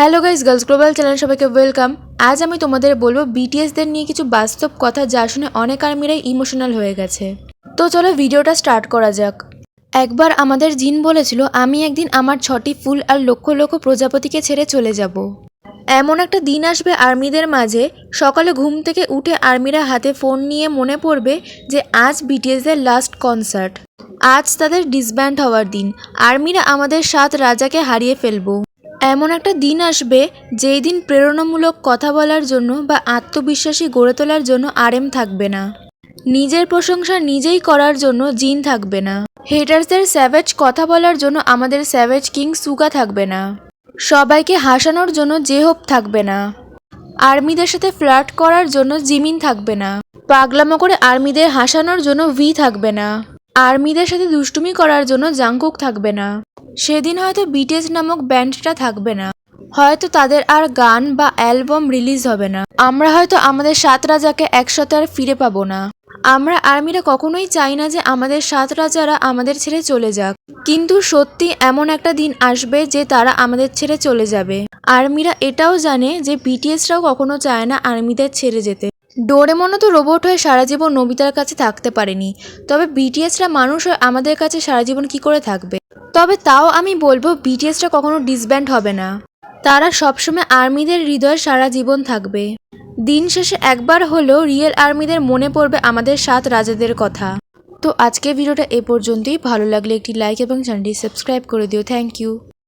Hello guys girls global channel সবাইকে welcome. আজ আমি তোমাদের বলব বিটিএসদের নিয়ে কিছু বাস্তব কথা যা শুনে অনেক আর্মিরাই ইমোশনাল হয়ে গেছে। তো চলো ভিডিওটা স্টার্ট করা যাক। একবার আমাদের জিন বলেছিল, আমি একদিন আমার ছটি ফুল আর লক্ষ লক্ষ প্রজাপতিকে ছেড়ে চলে যাব। এমন একটা দিন আসবে আর্মিদের মাঝে, সকালে ঘুম থেকে উঠে আর্মিরা হাতে ফোন নিয়ে মনে পড়বে যে আজ বিটিএসদের লাস্ট কনসার্ট আজ তাদের ডিসব্যান্ড হওয়ার দিন। আর্মিরা আমাদের সাত রাজাকে হারিয়ে ফেলব। এমন একটা দিন আসবে যেই দিন প্রেরণামূলক কথা বলার জন্য বা আত্মবিশ্বাসী গড়ে তোলার জন্য আরএম থাকবে না। নিজের প্রশংসা নিজেই করার জন্য জিন থাকবে না। হেটার্সদের স্যাভেজ কথা বলার জন্য আমাদের স্যাভেজ কিং সুগা থাকবে না। সবাইকে হাসানোর জন্য যে জেহোপ থাকবে না। আর্মিদের সাথে ফ্লার্ট করার জন্য জিমিন থাকবে না। পাগলামো করে আর্মিদের হাসানোর জন্য ভি থাকবে না। আর্মিদের সাথে দুষ্টুমি করার জন্য জাংকুক থাকবে না। সেদিন হয়তো বিটিএস নামক ব্যান্ডটা থাকবে না। হয়তো তাদের আর গান বা অ্যালবাম রিলিজ হবে না। আমরা হয়তো আমাদের সাত রাজাকে একসাথে আর ফিরে পাবো না। আমরা আর্মিরা কখনোই চাই না যে আমাদের সাত রাজারা আমাদের ছেড়ে চলে যাক। কিন্তু সত্যি এমন একটা দিন আসবে যে তারা আমাদের ছেড়ে চলে যাবে। আর্মিরা এটাও জানে যে বিটিএসরাও কখনো চায় না আর্মিদের ছেড়ে যেতে। ডোরেমনও তো রোবট হয়ে সারা জীবন নবিতার কাছে থাকতে পারেনি। তবে বিটিএসরা মানুষ হয়ে আমাদের কাছে সারা জীবন কি করে থাকবে? তবে তাও আমি বলব বিটিএসটা কখনো ডিসব্যান্ড হবে না। তারা সবসময় আর্মিদের হৃদয়ে সারা জীবন থাকবে। দিন শেষে একবার হলেও রিয়েল আর্মিদের মনে পড়বে আমাদের সাত রাজাদের কথা। তো আজকের ভিডিওটা এ পর্যন্তই। ভালো লাগলে একটি লাইক এবং চ্যানেলটি সাবস্ক্রাইব করে দিও। Thank you.